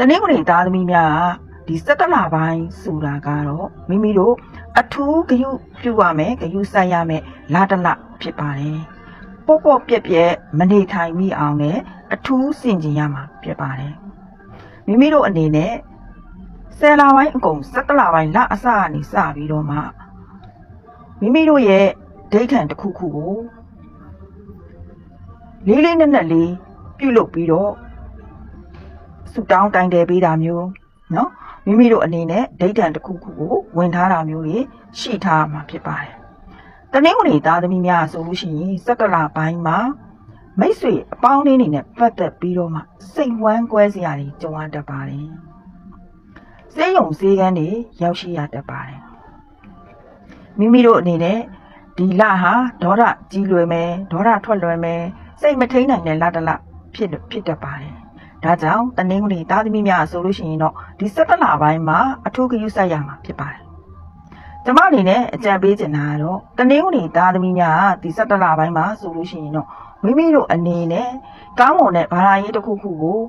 တနင်္ဂနွေသားသမီးများကဒီစက်တလပိုင်းဆိုတာကတော့မိမိတို့အထူးဂရုပြုရမယ်ဂရုစိုက်ရမယ်လာတလဖြစ်ပါတယ်ပေါ့ပေါ့ပြက်ပြက်မနေထိုင်မိအောင်နဲ့အထူးစင်ကြင်ရမှာဖြစ်ပါတယ်မိမိတို့အနေနဲ့ဆယ်လပိုင်းအကုန်စက်တလပိုင်းလအစကနေစပြီးတော့မှမိမိတို့ရဲ့ဒိဋ္ဌံတစ်ခုခုကိုလေးလေးနက်နက်လေးပြုလုပ်ပြီးတော့ဆူ တောင်းတိုင်တယ်ပေးတာမျိုးနော်မိမိတို့အနေနဲ့ဒိဋ္ဌံတစ်ခုခုကိုဝင်ထားတာမျိုးတွေရှိထားမှာဖြစ်ပါတယ်။တနင်္ဂနွေသားသမီးများဆိုလို့ရှိရင်စက္ကလပိုင်းမှာမိတ်ဆွေအပေါင်းအသင်းတွေနဲ့ပတ်သက်ပြီးတော့မှစိတ်ဝမ်းကွဲစရာတွေကြုံရတတ်ပါတယ်။စေယုံစေကန်းတွေရောက်ရှိရတတ်ပါတယ်။မိမိတို့အနေနဲ့ဒီလဟာဒေါသကြီးလွယ်မယ်ဒေါသထွက်လွယ်မယ်စိတ်မထိန်နိုင်တဲ့လတလဖြစ်ဖြစ်တတ်ပါတယ်။ ဒါကြောင့်တနင်္ဂနွေသားသမီးများဆိုလို့ရှိရင်တော့ဒီစက်တလပိုင်းမှာအထူးဂရုစိုက်ရမှာဖြစ်ပါတယ်။ကျမအနေနဲ့အကြံပေးချင်တာကတော့တနင်္ဂနွေသားသမီးများကဒီစက်တလပိုင်းမှာဆိုလို့ရှိရင်တော့မိမိတို့အနေနဲ့ကောင်းမွန်တဲ့ဘာသာရေးတစ်ခုခုကို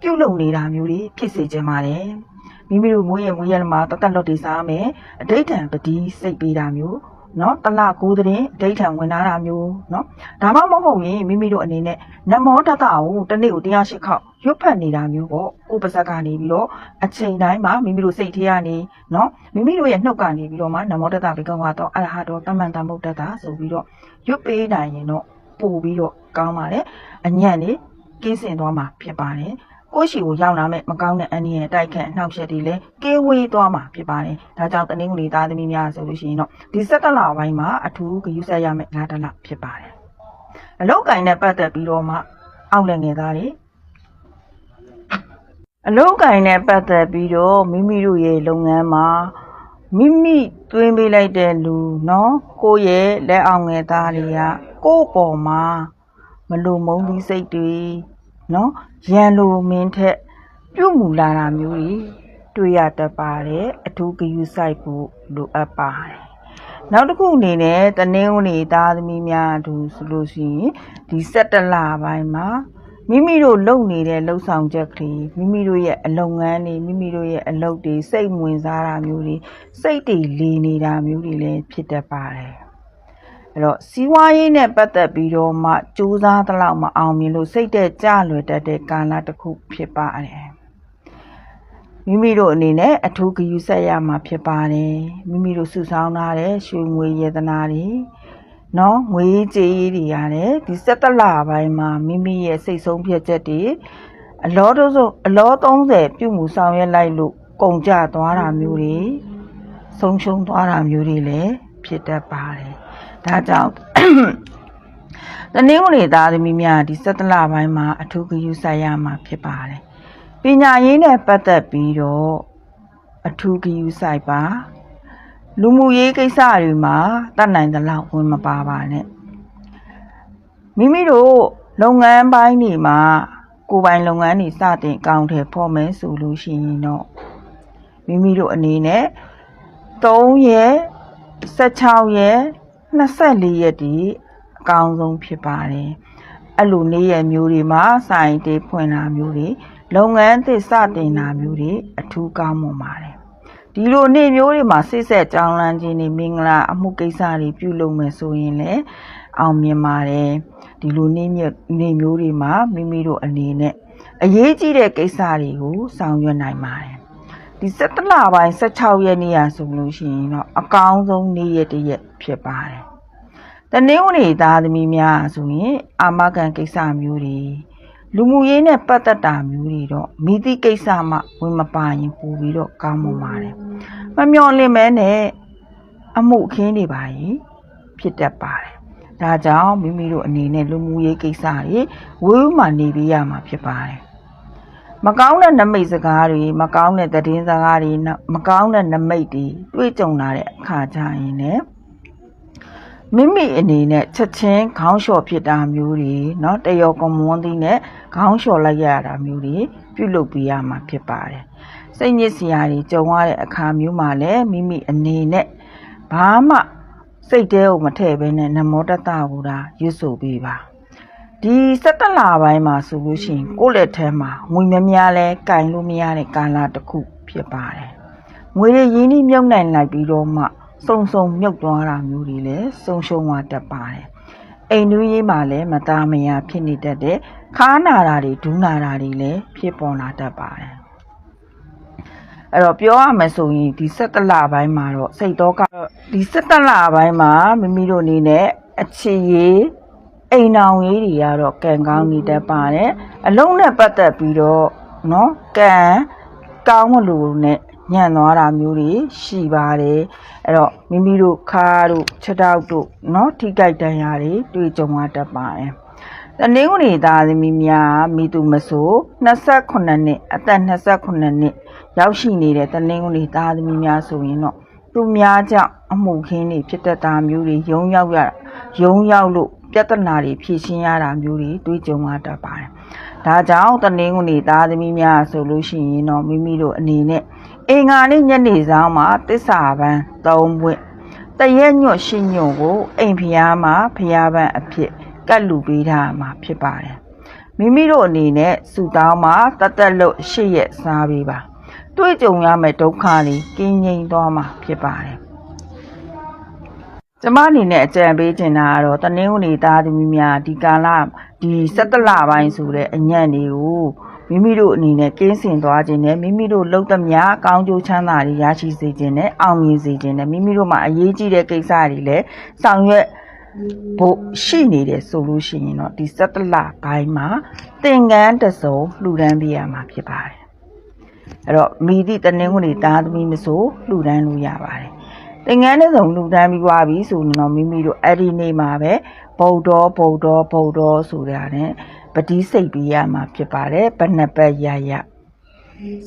ပြုလုပ်နေတာမျိုးတွေဖြစ်စေချင်ပါတယ်။မိမိတို့မွေးရမွေးရမှာတသက်လွတ်တွေစားမယ်အဋိဋ္ဌံပတိစိတ်ပေးတာမျိုး နော်တလကိုးတဲ့ဒိဋ္ဌံဝင်လာတာမျိုးနော်ဒါမှမဟုတ်ရင်မိမိတို့အနေနဲ့နမောတတကိုတနေ့ကိုတရားရှိခောက်ရွတ်ဖတ်နေတာမျိုးပေါ့ကိုယ်ပါဇက်ကနေပြီးတော့အချိန်တိုင်းမှာမိမိတို့စိတ်ထဲကနေနော်မိမိတို့ရဲ့နှုတ်ကနေပြီးတော့မှနမောတတဘေကောကတော့အရဟတောတမန်တမုတ်တတဆိုပြီးတော့ရွတ်ပေးနိုင်ရင်တော့ပို့ပြီးတော့ကောင်းပါတယ်အညံ့လေးကင်းစင်သွားမှာဖြစ်ပါတယ် ကိုယ့်ရှိကိုရောက်လာမဲ့မကောင်းတဲ့အနည်းရဲ့တိုက်ခတ်နှောက်ယှက်တွေလည်းကင်းဝေးသွားမှာဖြစ်ပါတယ်ဒါကြောင့်တနင်္ဂနွေသားသမီးများဆိုလို့ရှိရင်တော့ဒီစက်ကလာပိုင်းမှာအထူးဂရုစိုက်ရမယ့်ငါးတလဖြစ်ပါတယ် အလောက်ကင်နဲ့ပတ်သက်ပြီးတော့မှအောက်လည်းငယ်သားတွေအလောက်ကင်နဲ့ပတ်သက်ပြီးတော့မိမိတို့ရဲ့လုပ်ငန်းမှာမိမိသွင်းပေးလိုက်တဲ့လူเนาะကိုယ့်ရဲ့လက်အောင်ငယ်သားတွေကကိုယ့်ပေါ်မှာမလိုမုန်းသီးစိတ်တွေ နော်ရန်လိုမင်းထက်ပြုတ်မူလာတာမျိုးတွေတွေ့ရတတ်ပါတယ်အထူးဂရုစိုက်ဖို့လိုအပ်ပါတယ်နောက်တစ်ခုအနေနဲ့တနင်္ဂနွေသားသမီးများအတူဆိုလို့ရှိရင်ဒီ17လပိုင်းမှာမိမိတို့လုပ်နေတဲ့လှုပ်ဆောင်ချက်ကလေးမိမိတို့ရဲ့အလုပ်ငန်းတွေမိမိတို့ရဲ့အလုပ်တွေစိတ်ဝင်စားတာမျိုးတွေစိတ်တွေလေနေတာမျိုးတွေလည်းဖြစ်တတ်ပါတယ် အဲ့တော့စီးပွားရေးနဲ့ပတ်သက်ပြီးတော့မှစူးစမ်းသလောက်မအောင်မြင်လို့စိတ်တဲ့ကြလွယ်တတ်တဲ့ကာလတစ်ခုဖြစ်ပါတယ်မိမိတို့အနေနဲ့အထူးဂရုစိုက်ရမှာဖြစ်ပါတယ်မိမိတို့စုဆောင်းထားတဲ့ရွှေငွေယေတနာတွေနော်ငွေကြေးကြီးတွေရတယ်ဒီစက်တလပိုင်းမှာမိမိရဲ့စိတ်ဆုံးဖြတ်ချက်တွေအလောတို့ဆိုအလော30ပြုမှုဆောင်ရွက်လိုက်လို့ကုန်ကြသွားတာမျိုးတွေဆုံးရှုံးသွားတာမျိုးတွေလည်း ဖြစ်တတ်ပါတယ်ဒါကြောင့်တနင်္ဂနွေသားသမီးများဒီစက်တလပိုင်းမှာအထူးဂရုစိုက်ရမှာဖြစ်ပါတယ်ပညာရေးနဲ့ပတ်သက်ပြီးတော့အထူးဂရုစိုက်ပါလူမှုရေးကိစ္စတွေမှာတတ်နိုင်သလောက်ဝင်မပါပါနဲ့မိမိတို့လုပ်ငန်းပိုင်းတွေမှာကိုယ်ပိုင်လုပ်ငန်းတွေစတင်အကောင့်ထဲပေါ်မယ်ဆိုလို့ရှိရင်တော့မိမိတို့အနေနဲ့3ရက် 16ရက်24ရက်ဒီအကောင်းဆုံးဖြစ်ပါတယ်အဲ့လိုနေ့ရက်မျိုးတွေမှာစိုင်တေးဖွင့်တာမျိုးတွေလုပ်ငန်းသစ်စတင်တာမျိုးတွေအထူးကောင်းမွန်ပါတယ်ဒီလိုနေ့မျိုးတွေမှာစိတ်ဆက်ကြောင်းလန်းခြင်းတွေမင်္ဂလာအမှုကိစ္စတွေပြုလုပ်မယ်ဆိုရင်လည်းအောင်မြင်ပါတယ်ဒီလိုနေ့မြတ်နေ့မျိုးတွေမှာမိမိတို့အနေနဲ့အရေးကြီးတဲ့ကိစ္စတွေကိုဆောင်ရွက်နိုင်ပါတယ် ဒီ17လပိုင်း16ရက်နေ့ရဆိုလို့ရှိရင်တော့အကောင်းဆုံးနေ့ရက်တစ်ရက်ဖြစ်ပါတယ်တနင်္ဂနွေသားသမီးများဆိုရင် အာမခံကိစ္စမျိုးတွေလူမှုရေးနဲ့ပတ်သက်တာမျိုးတွေတော့မိသည့်ကိစ္စမှဝင်မပါရင်ပို့ပြီးတော့ကောင်းမွန်ပါတယ်။မမျော်လင့်မဲနဲ့အမှုအခင်းတွေပါရင်ဖြစ်တတ်ပါတယ်။ဒါကြောင့်မိမိတို့အနေနဲ့လူမှုရေးကိစ္စတွေဝေးမှနေပြရမှာဖြစ်ပါတယ်။ မကောင်းတဲ့နမိတ်စကားတွေမကောင်းတဲ့သတင်းစကားတွေနောက်မကောင်းတဲ့နမိတ်တွေတွေ့ကြုံလာတဲ့အခါကျရင်လည်း မိမိအနေနဲ့ချက်ချင်းခေါင်းလျှော်ဖြစ်တာမျိုးတွေเนาะတရောကမွန်းသီးနဲ့ခေါင်းလျှော်လိုက်ရတာမျိုးတွေပြုလုပ်ပြရမှာဖြစ်ပါတယ်စိတ်ညစ်စရာတွေကြုံရတဲ့အခါမျိုးမှာလည်းမိမိအနေနဲ့ဘာမှစိတ်တဲကိုမထည့်ဘဲနဲ့နမောတတကိုသာရွတ်ဆိုပေးပါ ဒဒီ17လပိုင်းမှာဆိုလို့ရှိရင်ကိုယ့်လက်ထဲမှာငွေများများလဲကင်လို့မရတဲ့ကာလတစ်ခုဖြစ်ပါတယ်ငွေရင်းနှီးမြုပ်နှံလိုက်ပြီးတော့မှစုံစုံမြုပ်သွားတာမျိုးတွေလည်းစုံရှုံသွားတတ်ပါတယ်အိမ်တွင်းရေးမှာလည်းမသားမယာဖြစ်နေတတ်တဲ့ခါနာတာတွေဒူးနာတာတွေလည်းဖြစ်ပေါ်လာတတ်ပါတယ်အဲ့တော့ပြောရမယ်ဆိုရင်ဒီ17လပိုင်းမှာတော့စိတ်တော့ကဒီ17လပိုင်းမှာမိမိတို့အနေနဲ့အခြေရေး အိမ်အောင်ရေးတွေကတော့ကံကောင်းနေတတ်ပါတယ်အလုံးနဲ့ပတ်သက်ပြီးတော့เนาะကံကောင်းမလို့နဲ့ညံ့သွားတာမျိုးတွေရှိပါတယ်အဲ့တော့မိမိတို့ခါတို့ခြေထောက်တို့เนาะထိကြိုက်တန်ရာတွေတွေ့ကြုံရတတ်ပါတယ်တနင်္ဂနွေသားသမီးများမိသူမဆို28နှစ်အသက်28နှစ်ရောက်ရှိနေတဲ့တနင်္ဂနွေသားသမီးများဆိုရင်တော့ သူများကြောင့်အမှုခင်းတွေဖြစ်တတ်တာမျိုးတွေယုံရောက်ရယုံရောက်လို့ပြဿနာတွေဖြေရှင်းရတာမျိုးတွေတွေ့ကြုံရတတ်ပါတယ်။ဒါကြောင့်တနင်္ဂနွေသားသမီးများဆိုလို့ရှိရင်တော့မိမိတို့အနေနဲ့အင်္ဂါနေ့ညနေဆောင်မှာတစ္ဆာပန်း၃ပွင့်တရက်ညွတ်ရှိညွတ်ကိုအိမ်ဖျားမှာဖျားပန်းအဖြစ်ကတ်လူပေးထားမှာဖြစ်ပါတယ်။မိမိတို့အနေနဲ့စူတောင်းမှာတတ်တက်လို့ရှေ့ရက်စားပေးပါ။ တွေ့ကြုံရမယ့်ဒုက္ခတွေကင်းငြိမ်သွားမှာဖြစ်ပါတယ်။ကျမအနေနဲ့အကြံပေးချင်တာကတော့တနင်္ဂနွေသားသမီးများဒီကာလဒီ17လပိုင်းဆိုတဲ့အညံ့တွေကိုမိမိတို့အနေနဲ့ကင်းစင်သွားခြင်းနဲ့မိမိတို့လှုပ်သမျှကောင်းကျိုးချမ်းသာတွေရရှိစေခြင်းနဲ့အောင်မြင်စေခြင်းနဲ့မိမိတို့မှာအရေးကြီးတဲ့ကိစ္စတွေလည်းဆောင်ရွက်ဖို့ရှိနေတယ်ဆိုလို့ရှိရင်တော့ဒီ17လပိုင်းမှာသင်္ကန်းတစ်စုံလှူဒန်းပေးရမှာဖြစ်ပါတယ် အဲ့တော့မိသည့်တနင်္ဂနွေသားသမီးမဆိုလှူဒန်းလို့ရပါတယ်သင်္ကန်းတစ်စုံလှူဒန်းပြီးသွားပြီဆိုရင်တော့မိမိတို့အဲ့ဒီနေ့မှာပဲဗုဒ္ဓဗုဒ္ဓဗုဒ္ဓဆိုတာနဲ့ပတိစိတ်ပေးရမှာဖြစ်ပါတယ်ဘယ်နှစ်ပတ်ရရ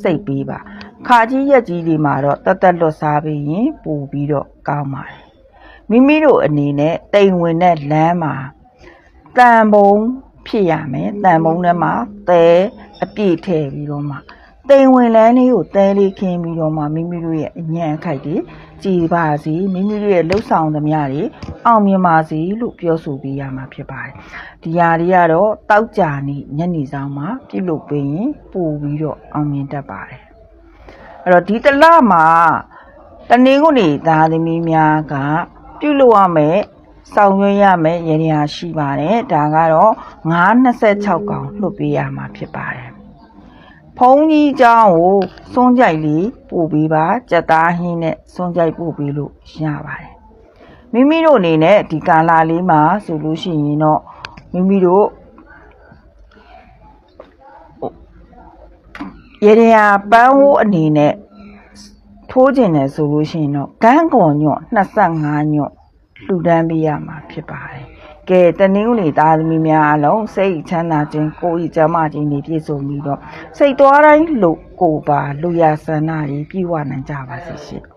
စိတ်ပေးပါခါကြီးရက်ကြီးတွေမှာတော့တတ်တက်လွတ်စားပြီးရင်ပူပြီးတော့ကောင်းပါတယ်မိမိတို့အနေနဲ့တိမ်ဝင်တဲ့လမ်းမှာတန်ဘုံဖြစ်ရမယ်တန်ဘုံထဲမှာသဲအပြည့်ထည့်ပြီးတော့မှ တိမ်ဝင်လန်းလေးကိုသဲလေးခင်းပြီးတော့မှမိမိတို့ရဲ့အညံ့အခိုက်တွေကြည်ပါစေမိမိတို့ရဲ့လှုပ်ဆောင်သမျှတွေအောင်မြင်ပါစေလို့ပြောဆိုပေးရမှာဖြစ်ပါတယ်ဒီဟာတွေကတော့တောက်ကြနေညနေဆောင်မှာပြုလုပ်ပေးရင်ပို့ပြီးတော့အောင်မြင်တတ်ပါတယ်အဲ့တော့ဒီတလမှာတနင်္ဂနွေသားသမီးများကပြုလုပ်ရမယ်ဆောင်ရွက်ရမယ်ရည်ရရှိပါတယ်ဒါကတော့926កောင်လွှတ်ပေးရမှာဖြစ်ပါတယ် ဖုံးကြီးเจ้าကိုစွန်းကြိုက်လေးပို့ပေးပါကြက်သားဟင်းနဲ့စွန်းကြိုက်ပို့ပေးလို့ရပါတယ်မိမိတို့အနေနဲ့ဒီကာလာလေးမှာဆိုလို့ရှိရင်တော့မိမိတို့ရေရရာပန်းဝိုးအနေနဲ့ထိုးကျင်တယ်ဆိုလို့ရှိရင်တော့ကန်းကွန်ညွတ်25ညွတ်လှူဒန်းပေးရမှာဖြစ်ပါတယ် ကဲတနင်္ဂနွေသားသမီးများအလုံးစိတ်ချမ်းသာခြင်းကိုယ်ဤကျမ်းမာခြင်းတွေပြည့်စုံပြီးတော့စိတ်သွားတိုင်းလို့ကိုယ်ပါလူရဆန္ဒတွေပြည့်ဝနိုင်ကြပါစေရှင်